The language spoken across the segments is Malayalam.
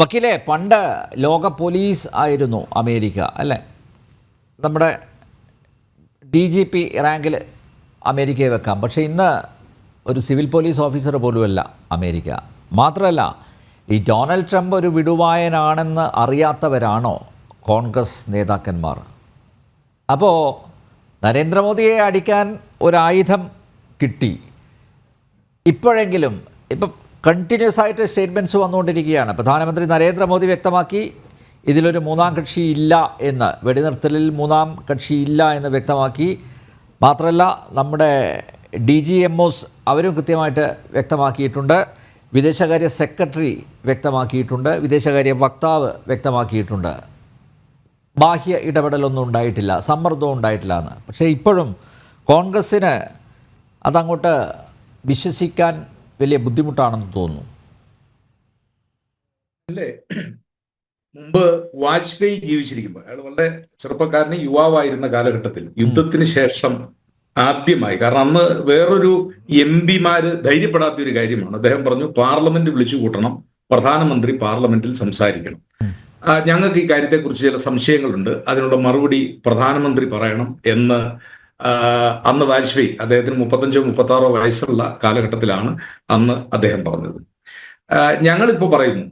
വക്കീലെ പണ്ട് ലോക പോലീസ് ആയിരുന്നു അമേരിക്ക അല്ലേ? നമ്മുടെ ഡി ജി പി റാങ്കിൽ അമേരിക്കയെ വെക്കാം. പക്ഷേ ഇന്ന് ഒരു സിവിൽ പോലീസ് ഓഫീസർ പോലുമല്ല അമേരിക്ക. മാത്രമല്ല ഈ ഡൊണാൾഡ് ട്രംപ് ഒരു വിടുവായനാണെന്ന് അറിയാത്തവരാണോ കോൺഗ്രസ് നേതാക്കന്മാർ? അപ്പോൾ നരേന്ദ്രമോദിയെ അടിക്കാൻ ഒരായുധം കിട്ടി. ഇപ്പോഴെങ്കിലും ഇപ്പം കണ്ടിന്യൂസ് ആയിട്ട് സ്റ്റേറ്റ്മെന്റ്സ് വന്നുകൊണ്ടിരിക്കുകയാണ്. പ്രധാനമന്ത്രി നരേന്ദ്രമോദി വ്യക്തമാക്കി ഇതിലൊരു മൂന്നാം കക്ഷി ഇല്ല എന്ന് വെടിനിർത്തലിൽ മൂന്നാം കക്ഷി ഇല്ല എന്ന് വ്യക്തമാക്കി. മാത്രമല്ല നമ്മുടെ ഡി ജി എം ഒസ് അവരും കൃത്യമായിട്ട് വ്യക്തമാക്കിയിട്ടുണ്ട്. വിദേശകാര്യ സെക്രട്ടറി വ്യക്തമാക്കിയിട്ടുണ്ട്. വിദേശകാര്യ വക്താവ് വ്യക്തമാക്കിയിട്ടുണ്ട്. ബാഹ്യ ഇടപെടലൊന്നും ഉണ്ടായിട്ടില്ല സമ്മർദ്ദവും ഉണ്ടായിട്ടില്ല എന്ന്. പക്ഷേ ഇപ്പോഴും കോൺഗ്രസ്സിന് അതങ്ങോട്ട് വിശ്വസിക്കാൻ വലിയ ബുദ്ധിമുട്ടാണെന്ന് തോന്നുന്നു. അല്ലേ? മുമ്പ് വാജ്പേയി ജീവിച്ചിരിക്കുമ്പോൾ അയാൾ വളരെ ചെറുപ്പക്കാരന് യുവാവായിരുന്ന കാലഘട്ടത്തിൽ യുദ്ധത്തിന് ശേഷം ആദ്യമായി കാരണം അന്ന് വേറൊരു എം പിമാര് ധൈര്യപ്പെടാത്ത ഒരു കാര്യമാണ്. അദ്ദേഹം പറഞ്ഞു പാർലമെന്റ് വിളിച്ചു കൂട്ടണം പ്രധാനമന്ത്രി പാർലമെന്റിൽ സംസാരിക്കണം. ഞങ്ങൾക്ക് ഈ കാര്യത്തെക്കുറിച്ച് ചില സംശയങ്ങളുണ്ട്. അതിനുള്ള മറുപടി പ്രധാനമന്ത്രി പറയണം എന്ന് അന്ന് വാജ്പേയി അദ്ദേഹത്തിന് മുപ്പത്തഞ്ചോ മുപ്പത്തി ആറോ വയസ്സുള്ള കാലഘട്ടത്തിലാണ് അന്ന് അദ്ദേഹം പറഞ്ഞത്. ഞങ്ങളിപ്പോൾ ഞങ്ങളിപ്പോ പറയുന്നു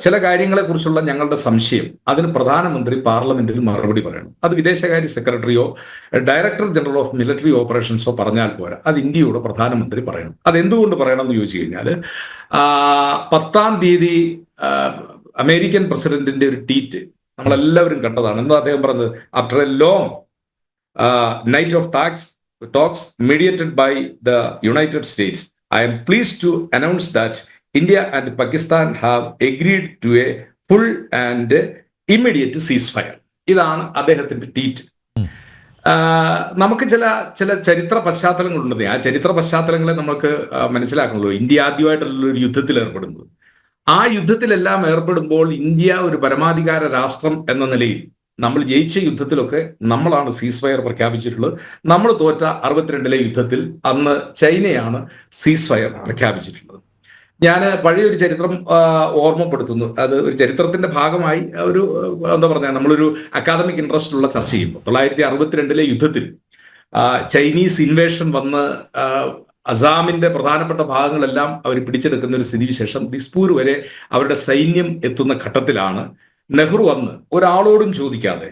ചില കാര്യങ്ങളെക്കുറിച്ചുള്ള ഞങ്ങളുടെ സംശയം. അതിന് പ്രധാനമന്ത്രി പാർലമെന്റിൽ മറുപടി പറയണം. അത് വിദേശകാര്യ സെക്രട്ടറിയോ ഡയറക്ടർ ജനറൽ ഓഫ് മിലിറ്ററി ഓപ്പറേഷൻസോ പറഞ്ഞാൽ പോരാ. അത് ഇന്ത്യയുടെ പ്രധാനമന്ത്രി പറയണം. അത് എന്തുകൊണ്ട് പറയണം എന്ന് ചോദിച്ചു കഴിഞ്ഞാൽ പത്താം തീയതി അമേരിക്കൻ പ്രസിഡന്റിന്റെ ഒരു ട്വീറ്റ് നമ്മളെല്ലാവരും കണ്ടതാണ്. എന്താ അദ്ദേഹം പറഞ്ഞത്? After a long night night of talks, talks mediated by the United States. I am pleased to announce that India and Pakistan have agreed to a full and immediate ceasefire. ഇതാണ് അദ്ദേഹത്തിന്റെ ട്വീറ്റ് നമുക്ക് ചില ചില ചരിത്ര പശ്ചാത്തലങ്ങളുണ്ട് ആ ചരിത്ര പശ്ചാത്തലങ്ങളെ നമുക്ക് മനസ്സിലാക്കണല്ലോ ഇന്ത്യ ആദ്യമായിട്ടുള്ള ഒരു യുദ്ധത്തിൽ ഏർപ്പെടുന്നത് ആ യുദ്ധത്തിലെല്ലാം ഏർപ്പെടുമ്പോൾ ഇന്ത്യ ഒരു പരമാധികാര രാഷ്ട്രം എന്ന നിലയിൽ നമ്മൾ ജയിച്ച യുദ്ധത്തിലൊക്കെ നമ്മളാണ് സീസ് ഫയർ പ്രഖ്യാപിച്ചിട്ടുള്ളത്. നമ്മൾ തോറ്റ അറുപത്തിരണ്ടിലെ യുദ്ധത്തിൽ അന്ന് ചൈനയാണ് സീസ് ഫയർ പ്രഖ്യാപിച്ചിട്ടുള്ളത്. ഞാൻ പഴയൊരു ചരിത്രം ഓർമ്മപ്പെടുത്തുന്നു. അത് ഒരു ചരിത്രത്തിന്റെ ഭാഗമായി ഒരു എന്താ പറഞ്ഞ നമ്മളൊരു അക്കാദമിക് ഇൻട്രസ്റ്റ് ഉള്ള ചർച്ച ചെയ്യുമ്പോൾ തൊള്ളായിരത്തി അറുപത്തിരണ്ടിലെ യുദ്ധത്തിൽ ചൈനീസ് ഇൻവേഷൻ വന്ന് അസാമിന്റെ പ്രധാനപ്പെട്ട ഭാഗങ്ങളെല്ലാം അവർ പിടിച്ചെടുക്കുന്ന ഒരു സ്ഥിതിവിശേഷം ദിസ്പൂർ വരെ അവരുടെ സൈന്യം എത്തുന്ന ഘട്ടത്തിലാണ് നെഹ്റു അന്ന് ഒരാളോടും ചോദിക്കാതെ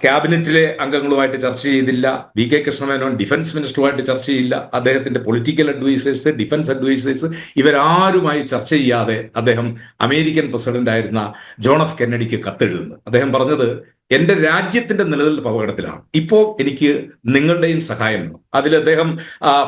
ക്യാബിനറ്റിലെ അംഗങ്ങളുമായിട്ട് ചർച്ച ചെയ്തില്ല വി കെ കൃഷ്ണമേനോൻ ഡിഫൻസ് മിനിസ്റ്ററുമായിട്ട് ചർച്ച ചെയ്യില്ല അദ്ദേഹത്തിന്റെ പൊളിറ്റിക്കൽ അഡ്വൈസേഴ്സ് ഡിഫൻസ് അഡ്വൈസേഴ്സ് ഇവരാരുമായി ചർച്ച ചെയ്യാതെ അദ്ദേഹം അമേരിക്കൻ പ്രസിഡന്റ് ആയിരുന്ന ജോൺ എഫ് കെന്നഡിക്ക് കത്തെഴുതുന്നു. അദ്ദേഹം പറഞ്ഞത് എന്റെ രാജ്യത്തിന്റെ നിലനിൽപ്പ് അപകടത്തിലാണ്. ഇപ്പോ എനിക്ക് നിങ്ങളുടെയും സഹായം വേണം. അതിൽ അദ്ദേഹം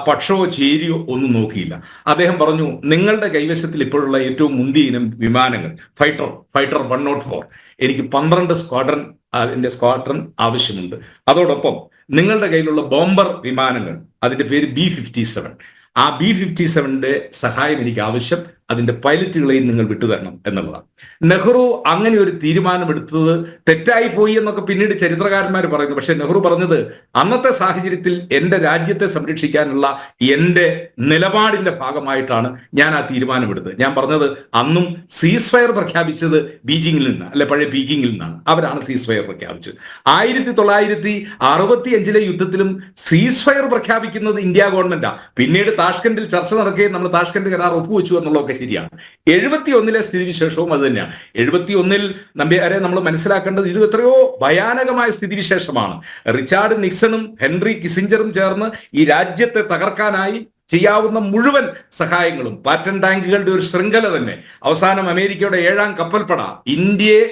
പക്ഷോ പക്ഷമോ ചേരിയോ ഒന്നും നോക്കിയില്ല. അദ്ദേഹം പറഞ്ഞു നിങ്ങളുടെ കൈവശത്തിൽ ഇപ്പോഴുള്ള ഏറ്റവും മുന്തിയ ഇനം വിമാനങ്ങൾ fighter fighter one nought four. എനിക്ക് പന്ത്രണ്ട് സ്ക്വാഡ്രൺ അതിന്റെ സ്ക്വാഡ്രൺ ആവശ്യമുണ്ട്. അതോടൊപ്പം നിങ്ങളുടെ കയ്യിലുള്ള ബോംബർ വിമാനങ്ങൾ അതിന്റെ പേര് ബി ഫിഫ്റ്റി സെവൻ. ആ ബി ഫിഫ്റ്റി സെവന്റെ സഹായം എനിക്ക് ആവശ്യം. അതിന്റെ പൈലറ്റുകളെയും നിങ്ങൾ വിട്ടുതരണം എന്നുള്ളതാണ്. നെഹ്റു അങ്ങനെ ഒരു തീരുമാനമെടുത്തത് തെറ്റായി പോയി എന്നൊക്കെ പിന്നീട് ചരിത്രകാരന്മാർ പറയുന്നു. പക്ഷെ നെഹ്റു പറഞ്ഞത് അന്നത്തെ സാഹചര്യത്തിൽ എന്റെ രാജ്യത്തെ സംരക്ഷിക്കാനുള്ള എന്റെ നിലപാടിന്റെ ഭാഗമായിട്ടാണ് ഞാൻ ആ തീരുമാനമെടുത്തത്. ഞാൻ പറഞ്ഞത് അന്നും സീസ് ഫയർ പ്രഖ്യാപിച്ചത് ബീജിംഗിൽ നിന്ന് അല്ലെ പഴയ ബീജിംഗിൽ നിന്നാണ്. അവരാണ് സീസ് ഫയർ പ്രഖ്യാപിച്ചത്. ആയിരത്തി തൊള്ളായിരത്തി അറുപത്തി അഞ്ചിലെ യുദ്ധത്തിലും സീസ് ഫയർ പ്രഖ്യാപിക്കുന്നത് ഇന്ത്യ ഗവൺമെന്റാണ് പിന്നീട് താഷ്കണ്ടിൽ ചർച്ച നടക്കുകയും നമ്മൾ താഷ്കണ്ട് കരാർ ഒപ്പുവെച്ചു എന്നുള്ളതൊക്കെ ശരിയാണ് എഴുപത്തി ഒന്നിലെ സ്ഥിതിവിശേഷവും അത് തന്നെയാണ്. എഴുപത്തി ഒന്നിൽ നമ്പ്യാരെ നമ്മൾ മനസ്സിലാക്കേണ്ടത് ഇത് എത്രയോ ഭയാനകമായ സ്ഥിതിവിശേഷമാണ്. റിച്ചാർഡ് നിക്സണും ഹെൻറി കിസിഞ്ചറും ചേർന്ന് ഈ രാജ്യത്തെ തകർക്കാനായി ചെയ്യാവുന്ന മുഴുവൻ സഹായങ്ങളും പാറ്റൻ ടാങ്കുകളുടെ ഒരു ശൃംഖല തന്നെ. അവസാനം അമേരിക്കയുടെ ഏഴാം കപ്പൽപ്പട ഇന്ത്യയെ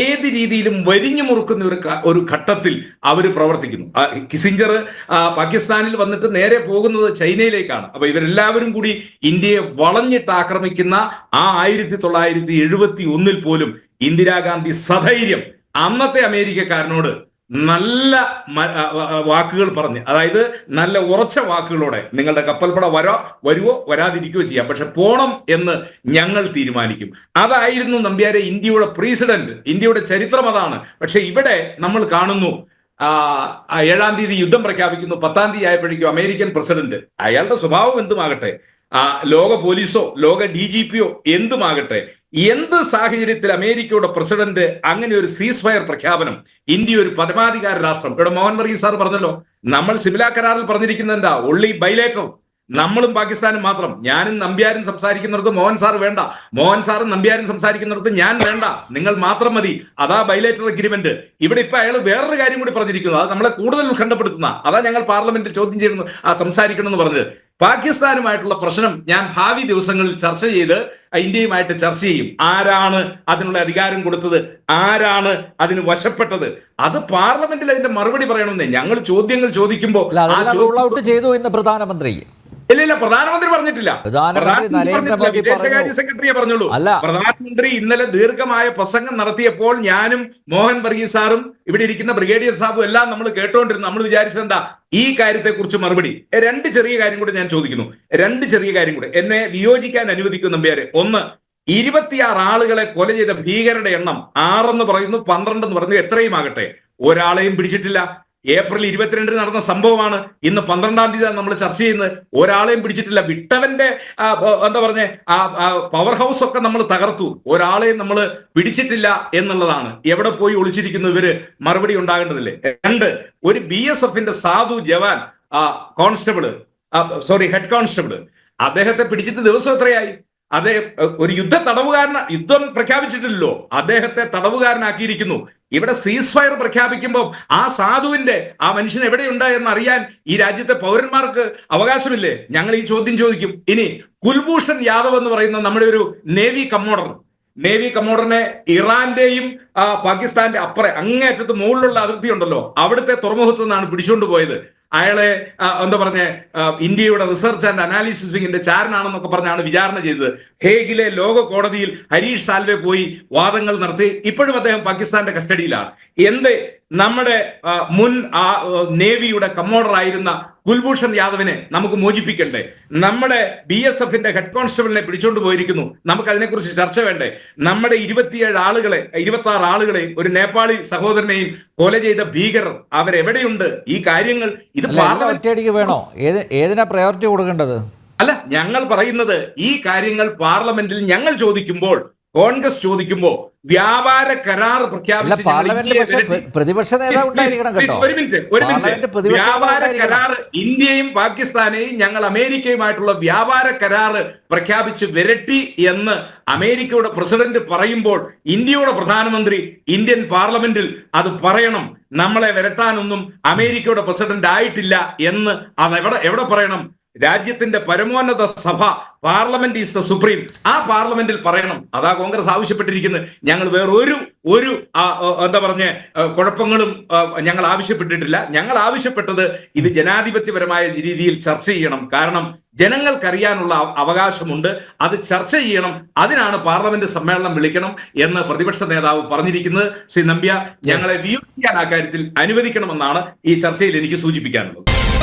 ഏത് രീതിയിലും വരിഞ്ഞു മുറുക്കുന്ന ഒരു ഒരു ഘട്ടത്തിൽ അവർ പ്രവർത്തിക്കുന്നു. കിസിഞ്ചർ പാകിസ്ഥാനിൽ വന്നിട്ട് നേരെ പോകുന്നത് ചൈനയിലേക്കാണ്. അപ്പൊ ഇവരെല്ലാവരും കൂടി ഇന്ത്യയെ വളഞ്ഞിട്ട് ആക്രമിക്കുന്ന ആ ആയിരത്തി തൊള്ളായിരത്തി എഴുപത്തി ഒന്നിൽ പോലും ഇന്ദിരാഗാന്ധി സധൈര്യം അന്നത്തെ അമേരിക്കക്കാരനോട് നല്ല വാക്കുകൾ പറഞ്ഞ്. അതായത് നല്ല ഉറച്ച വാക്കുകളോടെ നിങ്ങളുടെ കപ്പൽപ്പട വരോ വരുവോ വരാതിരിക്കുകയോ ചെയ്യാം. പക്ഷെ പോണം എന്ന് ഞങ്ങൾ തീരുമാനിക്കും. അതായിരുന്നു നമ്പ്യാരെ ഇന്ത്യയുടെ പ്രീസിഡന്റ്. ഇന്ത്യയുടെ ചരിത്രം അതാണ്. പക്ഷെ ഇവിടെ നമ്മൾ കാണുന്നു ഏഴാം തീയതി യുദ്ധം പ്രഖ്യാപിക്കുന്നു. പത്താം തീയതി ആയപ്പോഴേക്കും അമേരിക്കൻ പ്രസിഡന്റ് അയാളുടെ സ്വഭാവം എന്തുമാകട്ടെ? ലോക പോലീസോ ലോക ഡി ജി പിയോ എന്തുമാകട്ടെ എന്ത് സാഹചര്യത്തിൽ അമേരിക്കയുടെ പ്രസിഡന്റ് അങ്ങനെ ഒരു സീസ് ഫയർ പ്രഖ്യാപനം ഇന്ത്യ ഒരു പരമാധികാര രാഷ്ട്രം. ഇവിടെ മോഹൻ വർഗീസ് സാർ പറഞ്ഞല്ലോ നമ്മൾ സിമില കരാറിൽ പറഞ്ഞിരിക്കുന്നത് എന്താ? ഒള്ളി നമ്മളും പാകിസ്ഥാനും മാത്രം. ഞാനും നമ്പ്യാരും സംസാരിക്കുന്നിടത്ത് മോഹൻ സാർ വേണ്ട. മോഹൻ സാറും നമ്പ്യാരും സംസാരിക്കുന്നിടത്ത് ഞാൻ വേണ്ട. നിങ്ങൾ മാത്രം മതി. അതാ ബൈലേറ്റർ അഗ്രിമെന്റ് ഇവിടെ ഇപ്പൊ അയാൾ വേറൊരു കാര്യം കൂടി പറഞ്ഞിരിക്കുന്നു. അത് നമ്മളെ കൂടുതൽ ഉത്കണ്ഠപ്പെടുത്തുന്ന അതാ ഞങ്ങൾ പാർലമെന്റിൽ ചോദ്യം ചെയ്യുന്നു ആ സംസാരിക്കണം എന്ന് പറഞ്ഞത്. പാകിസ്ഥാനുമായിട്ടുള്ള പ്രശ്നം ഞാൻ ഭാവി ദിവസങ്ങളിൽ ചർച്ച ചെയ്ത് ഇന്ത്യയുമായിട്ട് ചർച്ച ചെയ്യും. ആരാണ് അതിനുള്ള അധികാരം കൊടുത്തത്? ആരാണ് അതിന് വശപ്പെട്ടത്? അത് പാർലമെന്റിൽ അതിന്റെ മറുപടി പറയണമെന്നേ. ഞങ്ങൾ ചോദ്യങ്ങൾ ചോദിക്കുമ്പോൾ ചെയ്തു പ്രധാനമന്ത്രി. ഇല്ല ഇല്ല പ്രധാനമന്ത്രി പറഞ്ഞിട്ടില്ല. പ്രധാനമന്ത്രി. വിദേശകാര്യ സെക്രട്ടറിയെ പറഞ്ഞുള്ളൂ. അല്ല. പ്രധാനമന്ത്രി ഇന്നലെ ദീർഘമായ പ്രസംഗം നടത്തിയപ്പോൾ ഞാനും മോഹൻ വർഗീസ് സാറും ഇവിടെ ഇരിക്കുന്ന ബ്രിഗേഡിയർ സാബും എല്ലാം നമ്മൾ കേട്ടോണ്ടിരുന്നു. നമ്മൾ വിചാരിച്ചത് എന്താ? ഈ കാര്യത്തെ കുറിച്ച് മറുപടി രണ്ട് ചെറിയ കാര്യം കൂടെ ഞാൻ ചോദിക്കുന്നു. രണ്ട് ചെറിയ കാര്യം കൂടെ. എന്നെ വിയോജിക്കാൻ അനുവദിക്കുന്ന പേര് ഒന്ന് ഇരുപത്തിയാറ് ആളുകളെ കൊല ചെയ്ത ഭീകരരുടെ എണ്ണം ആറെന്ന് പറയുന്നു പന്ത്രണ്ട് എന്ന് പറയുന്നു എത്രയും ആകട്ടെ. ഒരാളെയും പിടിച്ചിട്ടില്ല. ഏപ്രിൽ ഇരുപത്തിരണ്ടിന് നടന്ന സംഭവമാണ് ഇന്ന് പന്ത്രണ്ടാം തീയതി നമ്മൾ ചർച്ച ചെയ്യുന്നത്. ഒരാളെയും പിടിച്ചിട്ടില്ല. വിട്ടവന്റെ എന്താ പറഞ്ഞ പവർ ഹൗസ് ഒക്കെ നമ്മൾ തകർത്തു. ഒരാളെയും നമ്മൾ പിടിച്ചിട്ടില്ല എന്നുള്ളതാണ്. എവിടെ പോയി ഒളിച്ചിരിക്കുന്നു ഇവർ? മറുപടി ഉണ്ടാകേണ്ടതില്ലേ? രണ്ട് ഒരു ബി എസ് എഫിന്റെ സാധു jawan constable sorry head constable അദ്ദേഹത്തെ പിടിച്ചിട്ട് ദിവസം എത്രയായി? അതേ ഒരു യുദ്ധ തടവുകാരന യുദ്ധം പ്രഖ്യാപിച്ചിട്ടില്ലല്ലോ. അദ്ദേഹത്തെ തടവുകാരനാക്കിയിരിക്കുന്നു. ഇവിടെ സീസ് ഫയർ പ്രഖ്യാപിക്കുമ്പോൾ ആ സാധുവിന്റെ ആ മനുഷ്യൻ എവിടെയുണ്ട് എന്ന് അറിയാൻ ഈ രാജ്യത്തെ പൗരന്മാർക്ക് അവകാശമില്ലേ? ഞങ്ങൾ ഈ ചോദ്യം ചോദിക്കും. ഇനി കുൽഭൂഷൺ യാദവ് എന്ന് പറയുന്ന നമ്മുടെ ഒരു നേവി കമ്മോഡർ നേവി കമ്മോഡറിനെ ഇറാന്റെയും പാകിസ്ഥാന്റെ അപ്പുറം അങ്ങേയറ്റത്ത് മുകളിലുള്ള അതിർത്തി ഉണ്ടല്ലോ അവിടുത്തെ തുറമുഖത്ത് നിന്നാണ് പിടിച്ചുകൊണ്ട് പോയത്. അയാളെ എന്താ പറഞ്ഞ ഇന്ത്യയുടെ റിസർച്ച് ആൻഡ് അനാലിസിസ് വിങ്ങിന്റെ ചാരനാണെന്നൊക്കെ പറഞ്ഞാണ് വിചാരണ ചെയ്തത്. ഹേഗിലെ ലോക കോടതിയിൽ ഹരീഷ് സാൽവെ പോയി വാദങ്ങൾ നടത്തി. ഇപ്പോഴും അദ്ദേഹം പാകിസ്ഥാന്റെ കസ്റ്റഡിയിലാണ്. എന്ത് നമ്മുടെ മുൻ നേവിയുടെ കമ്മോഡർ ആയിരുന്ന കുൽഭൂഷൺ യാദവിനെ നമുക്ക് മോചിപ്പിക്കണ്ടേ? നമ്മുടെ ബി എസ് എഫിന്റെ ഹെഡ് കോൺസ്റ്റബിളിനെ പിടിച്ചോണ്ട് പോയിരിക്കുന്നു. നമുക്ക് അതിനെക്കുറിച്ച് ചർച്ച വേണ്ടേ? നമ്മുടെ ഇരുപത്തിയേഴ് ആളുകളെ ഇരുപത്തി ആറ് ആളുകളെയും ഒരു നേപ്പാളി സഹോദരനെയും കൊല ചെയ്ത ഭീകരർ അവരെവിടെയുണ്ട്? ഈ കാര്യങ്ങൾ ഇത് ഒറ്റയടിക്ക് വേണോ? ഏത് ഏതിനാ പ്രയോറിറ്റി കൊടുക്കേണ്ടത്? അല്ല ഞങ്ങൾ പറയുന്നത് ഈ കാര്യങ്ങൾ പാർലമെന്റിൽ ഞങ്ങൾ ചോദിക്കുമ്പോൾ കോൺഗ്രസ് ചോദിക്കുമ്പോ വ്യാപാര കരാർ പ്രതിപക്ഷ വ്യാപാര കരാർ ഇന്ത്യയും പാകിസ്ഥാനെയും ഞങ്ങൾ അമേരിക്കയുമായിട്ടുള്ള വ്യാപാര കരാർ പ്രഖ്യാപിച്ച് വിരട്ടി എന്ന് അമേരിക്കയുടെ പ്രസിഡന്റ് പറയുമ്പോൾ ഇന്ത്യയുടെ പ്രധാനമന്ത്രി ഇന്ത്യൻ പാർലമെന്റിൽ അത് പറയണം. നമ്മളെ വിരട്ടാനൊന്നും അമേരിക്കയുടെ പ്രസിഡന്റ് ആയിട്ടില്ല എന്ന് അത് എവിടെ എവിടെ പറയണം? രാജ്യത്തിന്റെ പരമോന്നത സഭ പാർലമെന്റ് ഈസ് ദ സുപ്രീം. ആ പാർലമെന്റിൽ പറയണം. അതാ കോൺഗ്രസ് ആവശ്യപ്പെട്ടിരിക്കുന്നത്. ഞങ്ങൾ വേറെ ഒരു എന്താ പറഞ്ഞ കുഴപ്പങ്ങളും ഞങ്ങൾ ആവശ്യപ്പെട്ടിട്ടില്ല. ഞങ്ങൾ ആവശ്യപ്പെട്ടത് ഇത് ജനാധിപത്യപരമായ രീതിയിൽ ചർച്ച ചെയ്യണം. കാരണം ജനങ്ങൾക്കറിയാനുള്ള അവ- അവകാശമുണ്ട്. അത് ചർച്ച ചെയ്യണം. അതിനാണ് പാർലമെന്റ് സമ്മേളനം വിളിക്കണം എന്ന് പ്രതിപക്ഷ നേതാവ് പറഞ്ഞിരിക്കുന്നത്. ശ്രീ നമ്പ്യ ഞങ്ങളെ വിയോജിക്കാൻ ആ കാര്യത്തിൽ അനുവദിക്കണമെന്നാണ് ഈ ചർച്ചയിൽ എനിക്ക് സൂചിപ്പിക്കാനുള്ളത്.